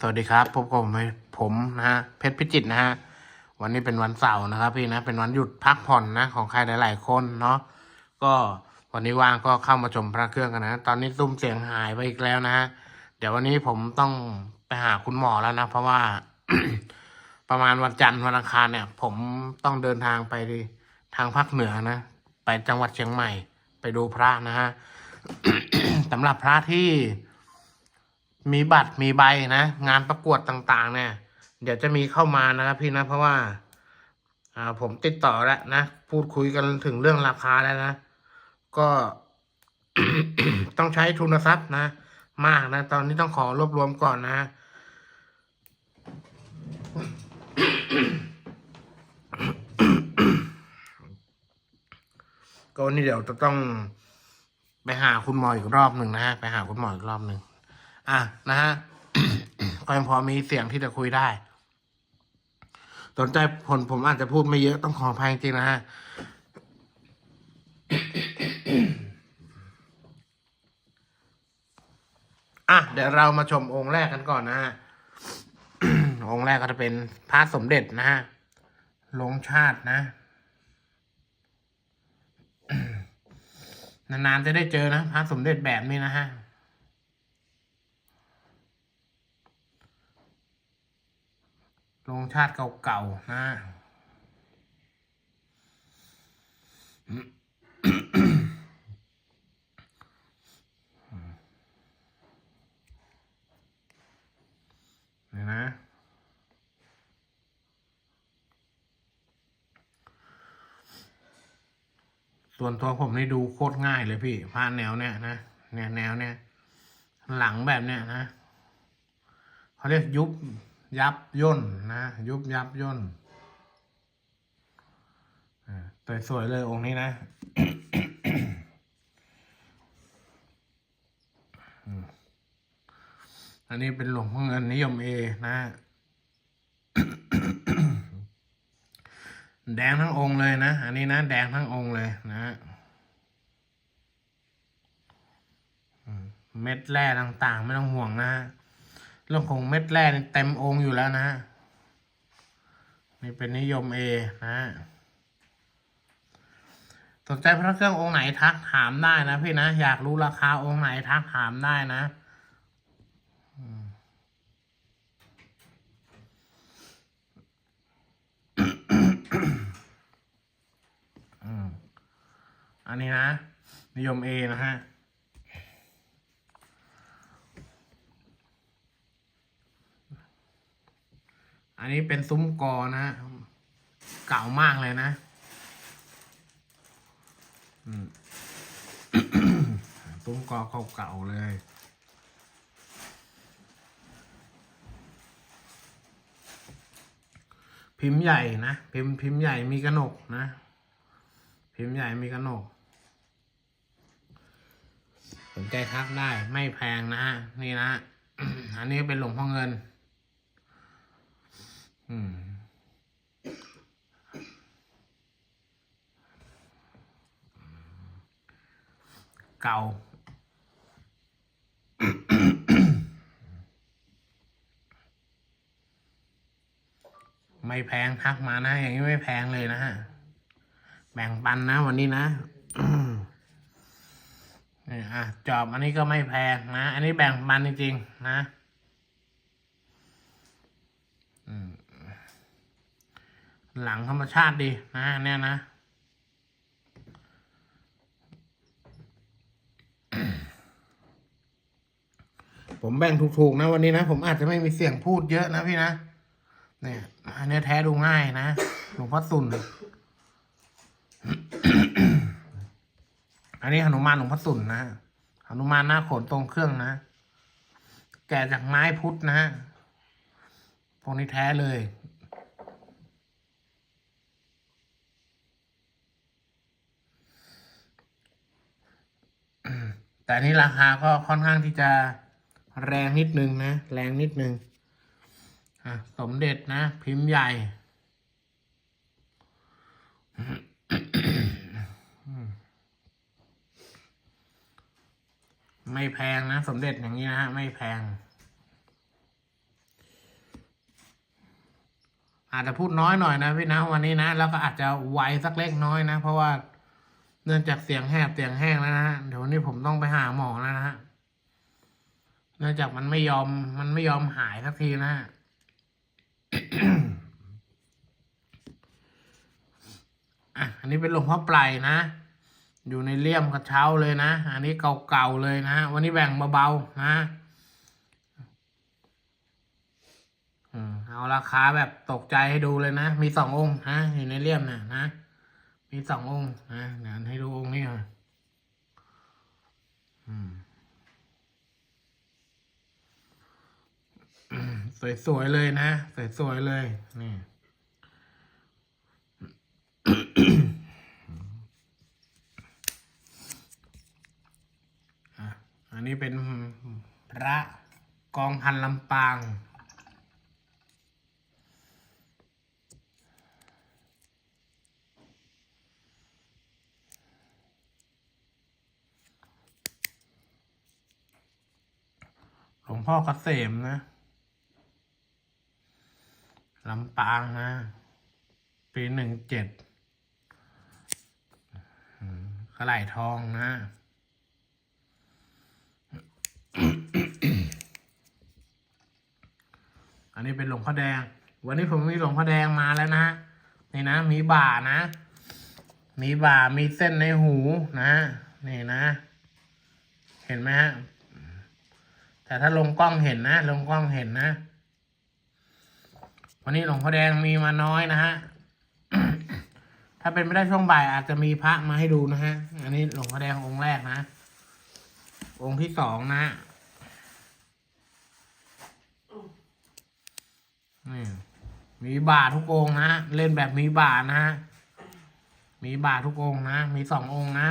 สวัสดีครับพบกับผมผมนะฮะเพชรพิจิตนะฮะวันนี้เป็นวันเสาร์นะครับพี่นะเป็นวันหยุดพักผ่อนนะของใครหลาย ๆ คนเนาะก็วันนี้ว่างก็เข้ามาชมพระเครื่องกันนะ ตอนนี้ซุ้มเสียงหายไปอีกแล้วนะฮะเดี๋ยววันนี้ผมต้องไปหาคุณหมอแล้วนะ เพราะว่า ประมาณวันจันทร์วันอังคารเนี่ย ผมต้องเดินทางไปทางภาคเหนือนะไปจังหวัดเชียงใหม่ ไปดูพระนะฮะสำหรับพระที่ มีบัตรมีใบนะ งานประกวดต่างๆ เนี่ย เดี๋ยวจะมีเข้ามานะครับพี่นะเพราะว่า อ่าผมติดต่อแล้วนะ พูดคุยกันถึงเรื่องราคาแล้วนะ ก็ต้องใช้ทุนทรัพย์นะ มากนะ ตอนนี้ต้องขอรวบรวมก่อนนะก็นนี้เดี๋ยวจะต้องไปหาคุณหมออีกรอบหนึ่งนะฮะไปหาคุณหมออีกรอบหนึ่ง อะนะฮะก็ยังพอมีเสียงที่จะคุยได้ สนใจผลผมอาจจะพูดไม่เยอะต้องขออภัยจริงนะฮะอะเดี๋ยวเรามาชมองค์แรกกันก่อนนะฮะองค์แรกก็จะเป็นพระสมเด็จนะฮะลงชาตินะ นานๆจะได้เจอนะพระสมเด็จแบบนี้นะฮะ ลงชาติเก่าๆนะนี่นะ ส่วนตัวผมนี่ดูโคตรง่ายเลยพี่ผ้าแนวเนี้ยนะเนี่ยแนวเนี้ยหลังแบบเนี้ยนะเขาเรียกยุบ ยับย่นนะ ยุบยับย่นแต่สวยเลยองค์นี้นะอันนี้เป็นหลวงพ่อเงินนิยมเอนะแดงทั้งองค์เลยนะ อันนี้นะ แดงทั้งองค์เลยนะเม็ดแร่ต่างๆ ไม่ต้องห่วงนะฮะ เรื่องของเม็ดแร่เต็มองค์อยู่แล้วนะฮะนี่เป็นนิยมเอนะสนใจพระเครื่ององค์ไหนทักถามได้นะพี่นะอยากรู้ราคาองค์ไหนทักถามได้นะอันนี้นะ นิยมเอนะฮะ อันนี้เป็นซุ้มกอนะเก่ามากเลยนะซุ้มกอเก่าๆเลยพิมพ์ใหญ่นะพิมพ์พิมพ์ใหญ่มีกระหนกนะ พิมพ์ใหญ่มีกระหนก สนใจทักได้ไม่แพงนะฮะนี่นะอันนี้เป็นหลวงพ่อเงิน อืมเก่าไม่แพงทักมานะอย่างนี้ไม่แพงเลยนะฮะแบ่งปันนะวันนี้นะนี่อะจอบอันนี้ก็ไม่แพงนะ อันนี้แบ่งปันจริงๆนะอืม หลังธรรมชาติดีนะเนี่ยนะผมแบ่งถูกๆนะวันนี้นะ ผมอาจจะไม่มีเสียงพูดเยอะนะพี่นะเนี่ยอันนี้แท้ดูง่ายนะหลวงพ่อสุนอันนี้หนุมานหลวงพ่อสุนนะหนุมานหน้าโขนตรงเครื่องนะ แกะจากไม้พุทธนะพวกนี้แท้เลย อันนี้ราคาก็ค่อนข้างที่จะแรงนิดนึงนะ แรงนิดนึงอะสมเด็จนะ พิมพ์ใหญ่ ไม่แพงนะ สมเด็จอย่างนี้นะฮะ ไม่แพง อาจจะพูดน้อยหน่อยนะพี่นะวันนี้นะ แล้วก็อาจจะไวสักเล็กน้อยนะ เพราะว่า เนื่องจากเสียงแหบเสียงแห้งแล้วนะฮะเดี๋ยววันนี้ผมต้องไปหาหมอแล้วนะฮะเนื่องจากมันไม่ยอม มันไม่ยอมหายสักทีนะฮะอะอันนี้เป็นหลวงพ่อไพรนะ อยู่ในเลี่ยมกระเช้าเลยนะ อันนี้เก่าๆเลยนะ วันนี้แบ่งเบาๆนะเอาราคาแบบตกใจให้ดูเลยนะ มีสององค์นะอยู่ในเลี่ยมนะนะ มีสององค์นะเดี๋ยวให้ดูองค์นี้ก่อนอืมอืมสวยๆเลยนะ สวยๆเลยนี่อันนี้เป็นพระกองพันลำปาง หลวง พ่อเกษมนะลำปางนะ ปีหนึ่งเจ็ดกระไหลทองนะอันนี้เป็นหลวงพ่อแดง วันนี้ผมมีหลวงพ่อแดงมาแล้วนะฮะนี่นะ มีบ่านะ มีบ่ามีเส้นในหูนะนี่นะ เห็นไหมฮะ แต่ถ้าลงกล้องเห็นนะ ลงกล้องเห็นนะ วันนี้หลวงพ่อแดงมีมาน้อยนะฮะ ถ้าเป็นไม่ได้ช่วงบ่ายอาจจะมีพระมาให้ดูนะฮะ อันนี้หลวงพ่อแดงองค์แรกนะ องค์ที่สองนะนี่มีบาททุกองนะ เล่นแบบมีบาทนะฮะ มีบาททุกองนะ มีสององนะ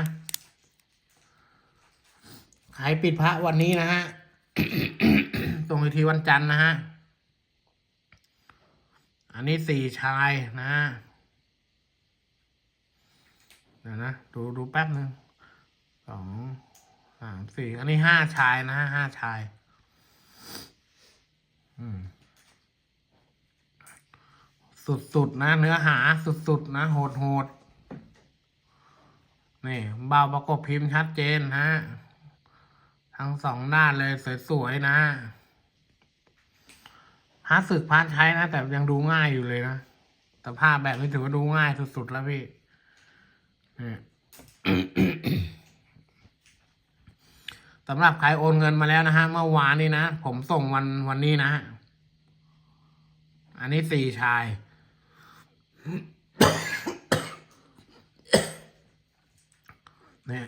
ขายปิดพระวันนี้นะฮะ ตรงอีกทีวันจันทร์นะฮะ อันนี้สี่ชายนะเดี๋ยวนะ ดูดูแป๊บหนึ่งสองสามสี่อันนี้ห้าชายนะฮะห้าชาย อืม สุดๆนะ เนื้อหาสุดๆนะโหดๆนี่เบาประกบพิมพ์ชัดเจนนะ ทั้งสองด้านเลยสวยๆนะพาศึกพาใช้นะ แต่ยังดูง่ายอยู่เลยนะแต่ภาพแบบนี้ถือว่าดูง่ายสุดๆแล้วพี่นี่สำหรับใครโอนเงินมาแล้วนะฮะเมื่อวานนี้นะ ผมส่งวันวันนี้นะ อันนี้สี่ชาย เนี่ย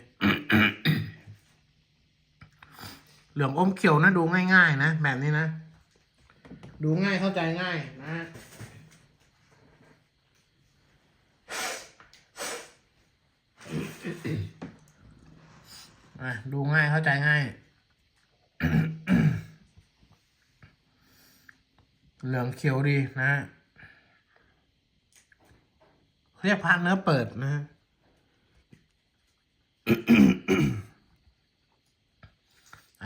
เหลืองอมเขียวนะดูง่าย ๆ นะ แบบนี้นะ ดูง่ายเข้าใจง่ายนะดูง่ายเข้าใจง่าย เหลืองเขียวดีนะเรียกพระเนื้อเปิดนะ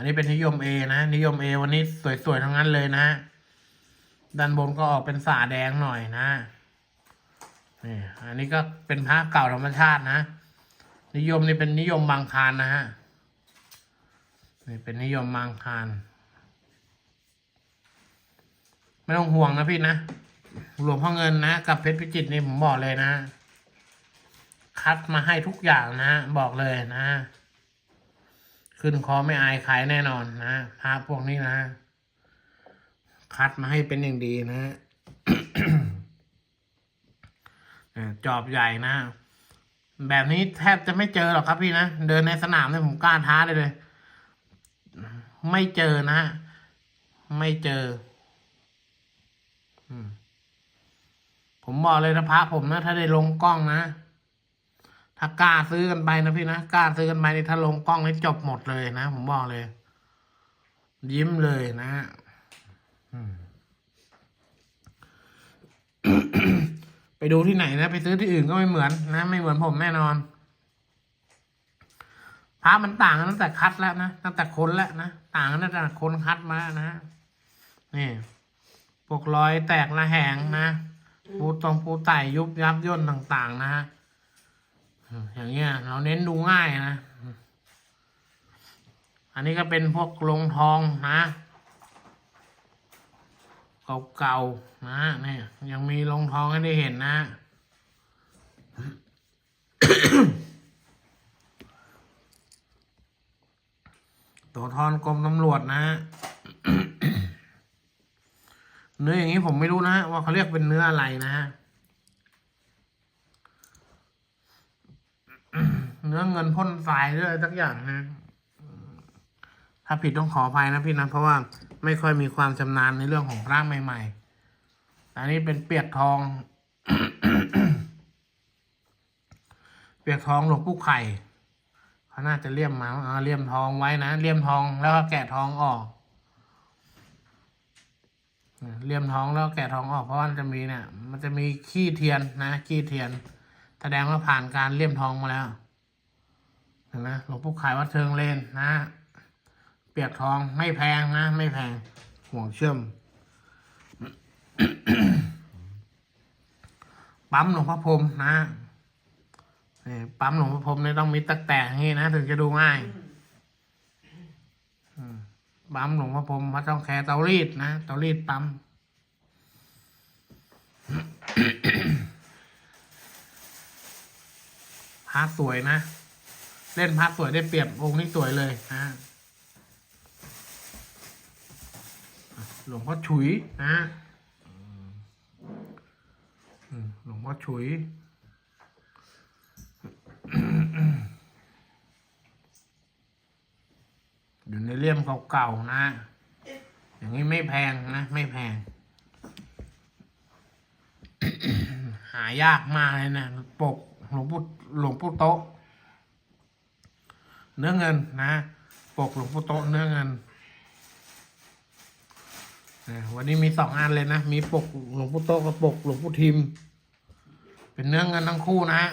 นนี้เป็นนิยมเอนะ นิยมเอวันนี้สวยๆทั้งนั้นเลยนะ ด้านบนก็ออกเป็นสาแดงหน่อยนะนี่อันนี้ก็เป็นพระเก่าธรรมชาตินะ นิยมนี่เป็นนิยมบางคานนะฮะนี่เป็นนิยมบางคานไม่ต้องห่วงนะพี่นะหลวงพ่อเงินนะกับเพชรพิจิตนี่ผมบอกเลยนะ คัดมาให้ทุกอย่างนะ บอกเลยนะ ขึ้นคอไม่อายขายแน่นอนนะพระพวกนี้นะคัดมาให้เป็นอย่างดีนะจอบใหญ่นะ แบบนี้แทบจะไม่เจอหรอกครับพี่นะ เดินในสนามเนี่ยผมกล้าท้าได้เลย ไม่เจอนะ ไม่เจอผมบอกเลยนะพระผมนะ ถ้าได้ลงกล้องนะ ถ้ากล้าซื้อกันไปนะพี่นะกล้าซื้อกันไปนี่ถ้าลงกล้องนี่จบหมดเลยนะผมบอกเลย ยิ้มเลยนะไปดูที่ไหนนะไปซื้อที่อื่นก็ไม่เหมือนนะ ไม่เหมือนผมแน่นอนพระมันต่างกันตั้งแต่คัดแล้วนะตั้งแต่คนแล้วนะต่างกันตั้งแต่คนคัดมานะนี่พวกรอยแตกระแหงนะปูตรงปูไต่ยุบยับย่นต่าง ๆ นะฮะ อย่างเงี้ย เราเน้นดูง่ายนะ อันนี้ก็เป็นพวกลงทองนะ เก่าๆนะเนี่ยยังมีลงทองให้ได้เห็นนะตัวทอนกรมตำรวจนะฮะเนื้ออย่างนี้ผมไม่รู้นะว่าเขาเรียกเป็นเนื้ออะไรนะฮะ เนื้องเงินพ่นทรายหรืออะไรสักอย่างนะถ้าผิดต้องขออภัยนะพี่นะเพราะว่าไม่ค่อยมีความชำนาญในเรื่องของพระใหม่ ๆ อันนี้เป็นเปียกทอง เปียกทองหลวงปู่ไข่เขาน่าจะเลี่ยมมาเอาเลี่ยมทองไว้นะเลี่ยมทองแล้วก็แกะทองออกเลี่ยมทองแล้วแกะทองออกเพราะว่าจะมีเนี่ย มันจะมีขี้เทียนนะขี้เทียน แสดงว่าผ่านการเลี่ยมทองมาแล้ว นไหลวงปู่ไข่วัดเชิงเลนนะ เปียกทองไม่แพงนะ ไม่แพงห่วงเชื่อม ปั๊มหลวงพ่อพรมนะปั๊มหลวงพ่อพรมเนี่ยต้องมีตะแตกงนี้นะ ถึงจะดูง่ายปั๊มหลวงพ่อพรมพระเจ้าแคร์เตารีดนะเตารีดปั๊มพระสวยนะ เล่นพระสวยได้เปรียบองค์นี้สวยเลยนะหลวงพ่อฉุยนะหลวงพ่อฉุยอยู่ในเลี่ยมเก่าๆนะ อย่างนี้ไม่แพงนะ ไม่แพง หายากมากเลยนะ ปกหลวงปู่หลวงปู่โตะ เนื้อเงินนะปกหลวงปู่โตเนื้อเงินวันนี้มีสองอันเลยนะ มีปกหลวงปู่โตกับปกหลวงปู่ทิม เป็นเนื้อเงินทั้งคู่นะฮะ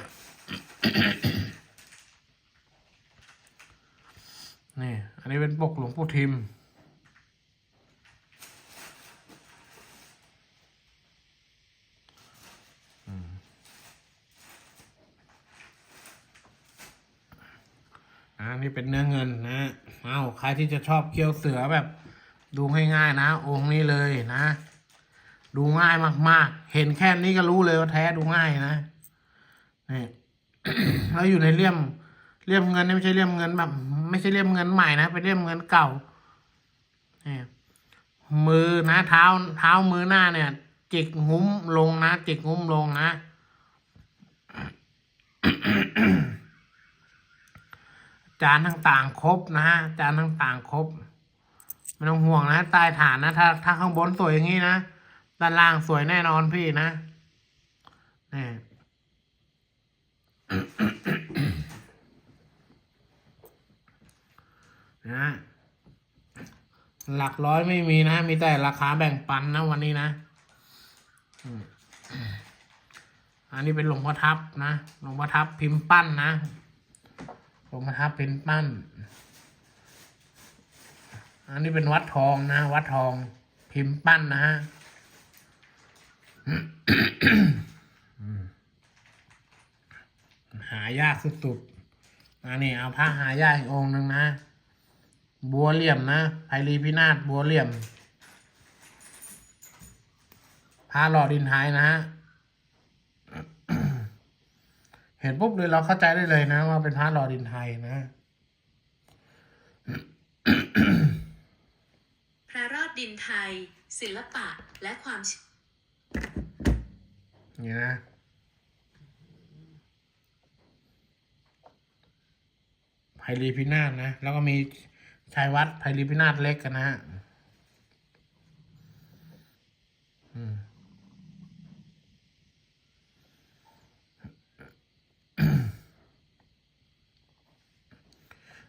นี่ อันนี้เป็นปกหลวงปู่ทิม อันนี้เป็นเนื้อเงินนะเอาใครที่จะชอบเคี้ยวเสือแบบ ดูง่ายๆนะ องค์นี้เลยนะ ดูง่ายมากๆ เห็นแค่นี้ก็รู้เลยว่าแท้ดูง่ายนะนี่แล้วอยู่ในเลี่ยมเลี่ยมเงินนี่ไม่ใช่เลี่ยมเงินแบบ ไม่ใช่เลี่ยมเงินใหม่นะเป็นเลี่ยมเงินเก่านี่มือนะเท้าเท้ามือหน้าเนี่ย จิกงุ้มลงนะจิกงุ้มลงนะ จานต่างๆครบนะฮะจานต่างๆครบไม่ต้องห่วงนะใต้ฐานนะถ้าถ้าข้างบนสวยอย่างนี้นะด้านล่างสวยแน่นอนพี่นะนี่นะหลักร้อยไม่มีนะ มีแต่ราคาแบ่งปันนะวันนี้นะอันนี้เป็นหลวงพ่อทับนะหลวงพ่อทับพิมพ์ปั้นนะ หลวงพ่อทับพิมพ์ปั้น อันนี้เป็นวัดทองนะ วัดทองพิมพ์ปั้นนะฮะหายากสุดๆอันนี้เอาพระหายากอีกองหนึ่งนะ บัวเหลี่ยมนะไพรีพินาศบัวเหลี่ยมพระหล่อดินไทยนะฮะ เห็นปุ๊บเลยเราเข้าใจได้เลยนะว่าเป็นพระหล่อดินไทยนะพระรอดดินไทย ศิลปะและความเชื่อนี่นะไพรีพินาศนะ แล้วก็มีชายวัดไพรีพินาศเล็กกันนะฮะ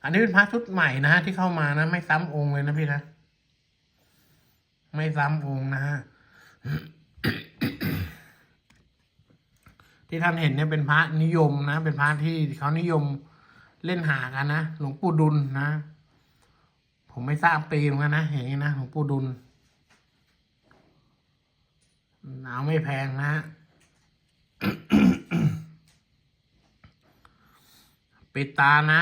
อันนี้เป็นพระชุดใหม่นะฮะที่เข้ามานะ ไม่ซ้ำองค์เลยนะพี่นะ ไม่ซ้ำองค์นะฮะที่ท่านเห็นเนี่ยเป็นพระนิยมนะ เป็นพระที่เขานิยมเล่นหากันนะหลวงปู่ดุลนะ ผมไม่ทราบปีเหมือนกันนะอย่างนี้นะหลวงปู่ดุลหนาวไม่แพงนะฮะปิดตานะ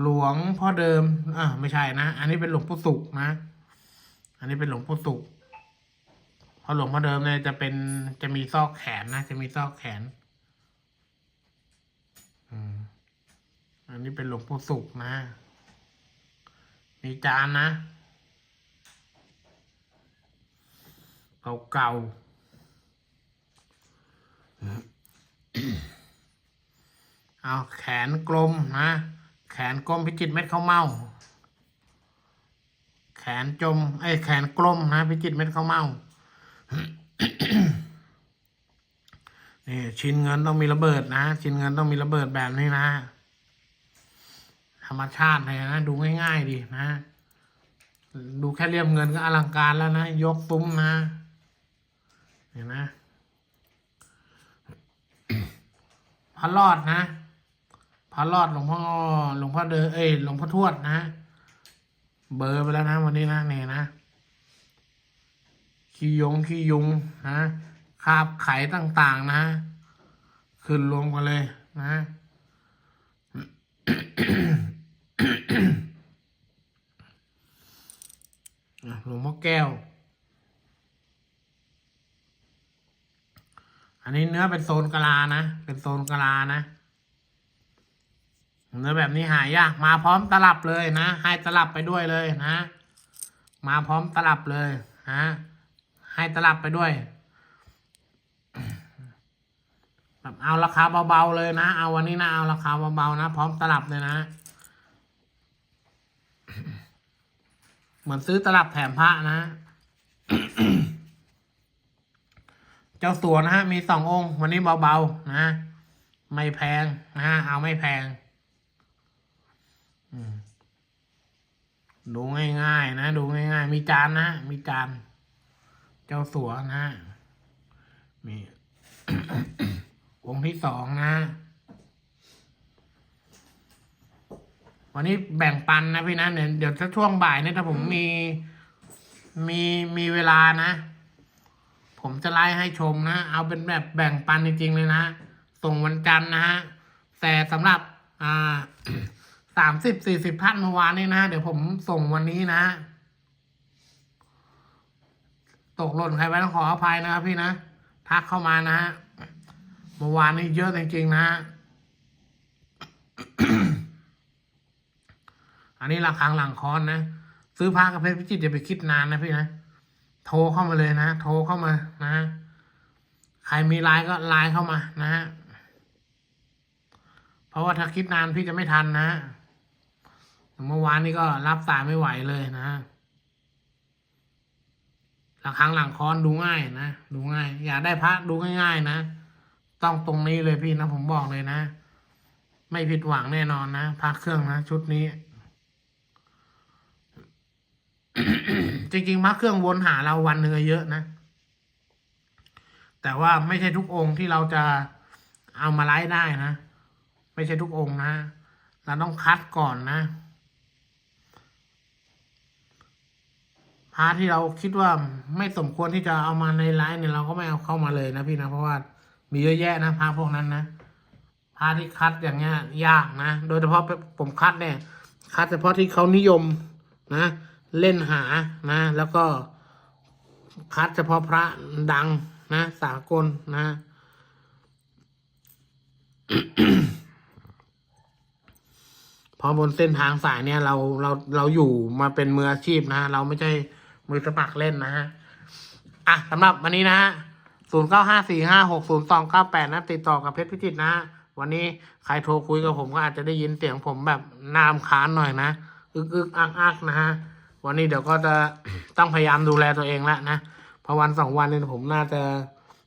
หลวงพ่อเดิม อ่าไม่ใช่นะ อันนี้เป็นหลวงปู่สุกนะ อันนี้เป็นหลวงปู่สุกพราะหลวงพ่อเดิมเนี่ยจะเป็นจะมีซอกแขนนะ จะมีซอกแขน อืม อันนี้เป็นหลวงปู่สุกนะ มีจานนะ เก่าๆ เอาแขนกลมนะ แขนกลมพิจิตเม็ดข้าวเม่า แขนจมไอ้แขนกลมนะพิจิตเม็ดข้าวเม่านี่ชิ้นเงินต้องมีระเบิดนะชิ้นเงินต้องมีระเบิดแบบนี้นะธรรมชาติเลยนะดูง่ายๆดีนะ ดูแค่เรียบเงินก็อลังการแล้วนะ ยกซุ้มนะเห็นไหมพระรอดนะ พระรอดหลวงพ่อหลวงพ่อเดอเอ้ยหลวงพ่อทวดนะ เบอร์ไปแล้วนะ วันนี้นะเนี่ยนะขี้ยงขี้ยุงนะคาบไข่ต่าง ๆ นะขึ้นรวมกันเลยนะหลวงพ่อแก้ว อันนี้เนื้อเป็นโซนกะลานะ เป็นโซนกะลานะ เนื้อแบบนี้หายากมาพร้อมตลับเลยนะ ให้ตลับไปด้วยเลยนะ มาพร้อมตลับเลยนะให้ตลับไปด้วยแบบเอาราคาเบาๆเลยนะ เอาวันนี้นะเอาราคาเบาๆนะ พร้อมตลับเลยนะ เหมือนซื้อตลับแถมพระนะ เจ้าสัวนะฮะมีสององค์ วันนี้เบาๆนะ ไม่แพงนะฮะเอาไม่แพงอืม ดูง่ายๆนะ ดูง่ายๆ มีจานนะ มีจาน เจ้าสัวนะมีองค์ที่สองนะ วันนี้แบ่งปันนะพี่นะเดี๋ยวเดี๋ยวถ้าช่วงบ่ายเนี่ยถ้าผมมีมีมีเวลานะ ผมจะไล่ให้ชมนะ เอาเป็นแบบแบ่งปันจริงๆเลยนะ ส่งวันจันทร์นะฮะ แต่สำหรับ อ่า สามสิบสี่สิบท่านเมื่อวานนี้นะเดี๋ยวผมส่งวันนี้นะ ตกหล่นใครไว้ต้องขออภัยนะครับพี่นะ ทักเข้ามานะฮะเมื่อวานนี้เยอะจริงๆนะฮะอันนี้ราคาหลังคอนนะ ซื้อผ้ากับเพชรพิจิตรอย่าไปคิดนานนะพี่นะ โทรเข้ามาเลยนะ โทรเข้ามานะ ใครมีไลน์ก็ไลน์เข้ามานะฮะเพราะว่าถ้าคิดนานพี่จะไม่ทันนะ เมื่อวานนี้ก็รับสายไม่ไหวเลยนะระครั้งหลังคอนดูง่ายนะดูง่าย อยากได้พระดูง่ายๆนะต้องตรงนี้เลยพี่นะผมบอกเลยนะ ไม่ผิดหวังแน่นอนนะพระเครื่องนะชุดนี้จริงๆพระเครื่องวนหาเราวันหนึ่งเยอะนะ แต่ว่าไม่ใช่ทุกองค์ที่เราจะเอามาไลฟ์ได้นะ ไม่ใช่ทุกองค์นะ เราต้องคัดก่อนนะ พาร์ทที่เราคิดว่าไม่สมควรที่จะเอามาในไลฟ์เนี่ยเราก็ไม่เอาเข้ามาเลยนะพี่นะเพราะว่ามีเยอะแยะนะพาร์ทพวกนั้นนะพาร์ทที่คัดอย่างเงี้ยยากนะ โดยเฉพาะผมคัดเนี่ย คัดเฉพาะที่เขานิยมนะ เล่นหานะ แล้วก็คัดเฉพาะพระดังนะสากลนะพอบนเส้นทางสายเนี่ยเราเราเราอยู่มาเป็นมืออาชีพนะ เราไม่ใช่ มือสมัครเล่นนะฮะ อะสำหรับวันนี้นะฮะศูนย์เก้าห้าสี่ห้าหกศูนย์สองเก้าแปดนะติดต่อกับเพชรพิจิตรนะฮะวันนี้ใครโทรคุยกับผมก็อาจจะได้ยินเสียงผมแบบนามค้านหน่อยนะอึกอึกอักอักนะฮะวันนี้เดี๋ยวก็จะต้องพยายามดูแลตัวเองแล้วนะเพราะวันสองวันนี้ผมน่าจะ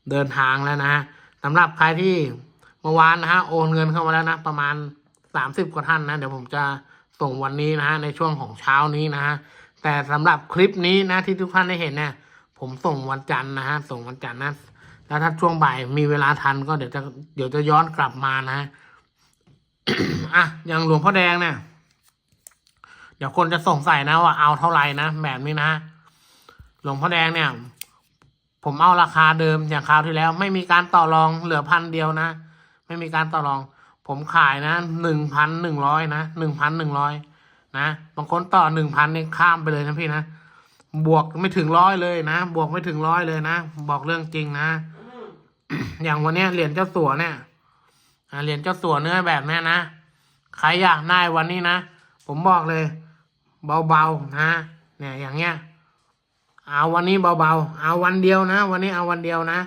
เดินทางแล้วนะฮะสำหรับใครที่เมื่อวานนะฮะโอนเงินเข้ามาแล้วนะประมาณสามสิบกว่าท่านนะเดี๋ยวผมจะส่งวันนี้นะฮะในช่วงของเช้านี้นะฮะ แต่สำหรับคลิปนี้นะที่ทุกท่านได้เห็นเนี่ยผมส่งวันจันทร์นะฮะส่งวันจันทร์นะแล้วถ้าช่วงบ่ายมีเวลาทันก็เดี๋ยวจะเดี๋ยวจะย้อนกลับมานะอะอย่างหลวงพ่อแดงเนี่ย เดี๋ยวคนจะสงสัยนะว่าเอาเท่าไหร่นะแบบนี้นะหลวงพ่อแดงเนี่ย ผมเอาราคาเดิมอย่างคราวที่แล้ว ไม่มีการต่อรองเหลือพันเดียวนะไม่มีการต่อรอง ผมขายนะหนึ่งพันหนึ่งร้อยนะหนึ่งพันหนึ่งร้อย นะบางคนต่อหนึ่งพันเนี่ยข้ามไปเลยนะพี่นะบวกไม่ถึงร้อยเลยนะบวกไม่ถึงร้อยเลยนะบอกเรื่องจริงนะอย่างวันเนี้ยเหรียญเจ้าสัวเนี่ยเหรียญเจ้าสัวเนื้อแบบเนี้ยนะใครอยากได้วันนี้นะผมบอกเลย เบาๆนะเนี่ยอย่างเงี้ยเอาวันนี้เบาๆ เอาวันเดียวนะ วันนี้เอาวันเดียวนะ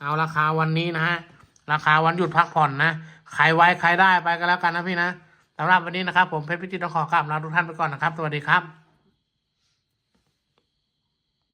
เอาราคาวันนี้นะฮะราคาวันหยุดพักผ่อนนะ ใครไว้ใครได้ไปก็แล้วกันนะพี่นะ สำหรับวันนี้นะครับผมเพชรพิจิตรขอกราบลาทุกท่านไปก่อนนะครับ สวัสดีครับ